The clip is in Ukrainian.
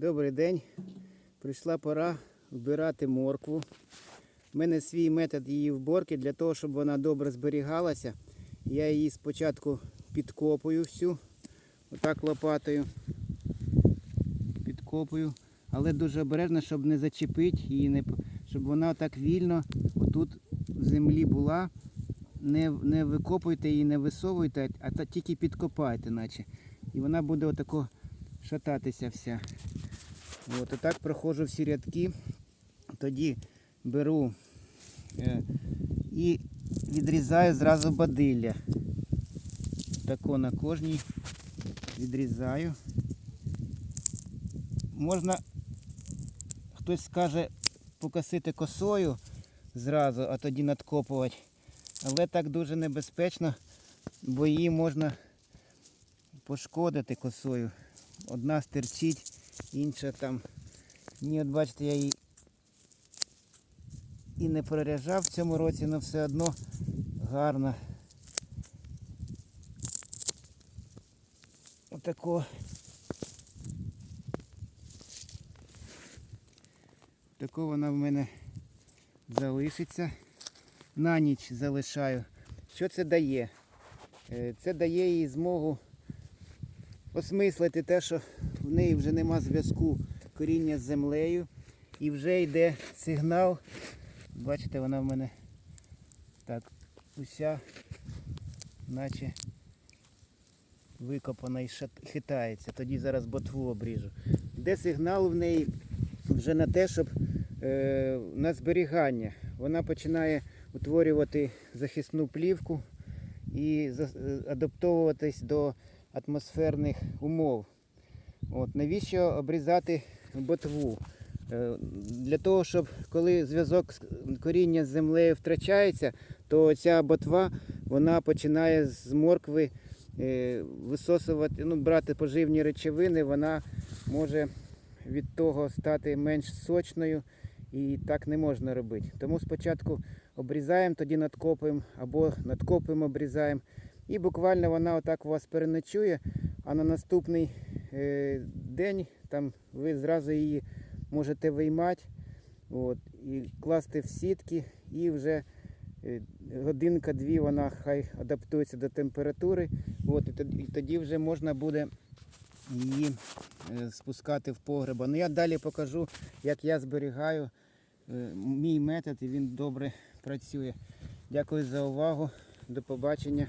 Добрий день. Прийшла пора вбирати моркву. У мене свій метод її вборки для того, щоб вона добре зберігалася. Я її спочатку підкопую всю, отак лопатою. Підкопую, але дуже обережно, щоб не зачепити її, не, щоб вона так вільно отут в землі була. Не, не викопуйте її, не висовуйте, а тільки підкопайте, наче. І вона буде отако шататися вся. От, отак проходжу всі рядки. Тоді беру е, і відрізаю зразу бадилля. Тако на кожній відрізаю. Можна, хтось скаже, покосити косою зразу, а тоді надкопувати. Але так дуже небезпечно, бо її можна пошкодити косою. Одна стерчить, інша там. Ні, от бачите, я її і не проряжав в цьому році, але все одно гарно. Отако. Тако вона в мене залишиться. На ніч залишаю. Що це дає? Е, Це дає їй змогу осмислити те, що в неї вже нема зв'язку коріння з землею. І вже йде сигнал. Бачите, вона в мене так уся, наче викопана і хитається. Тоді зараз ботву обріжу. Йде сигнал в неї вже на те, щоб е, на зберігання. Вона починає утворювати захисну плівку і е, адаптовуватись до атмосферних умов. От, навіщо обрізати ботву? Е, Для того, щоб коли зв'язок коріння з землею втрачається, то ця ботва вона починає з моркви е, висосувати, ну, брати поживні речовини, вона може від того стати менш сочною і так не можна робити. Тому спочатку обрізаємо, тоді надкопуємо або надкопуємо, обрізаємо. І буквально вона отак у вас переночує, а на наступний е, день там ви зразу її можете виймати от, і класти в сітки, і вже е, годинка-дві вона хай адаптується до температури. От, і тоді, вже можна буде її е, спускати в погреба. Ну я далі покажу, як я зберігаю е, мій метод і він добре працює. Дякую за увагу. До побачення.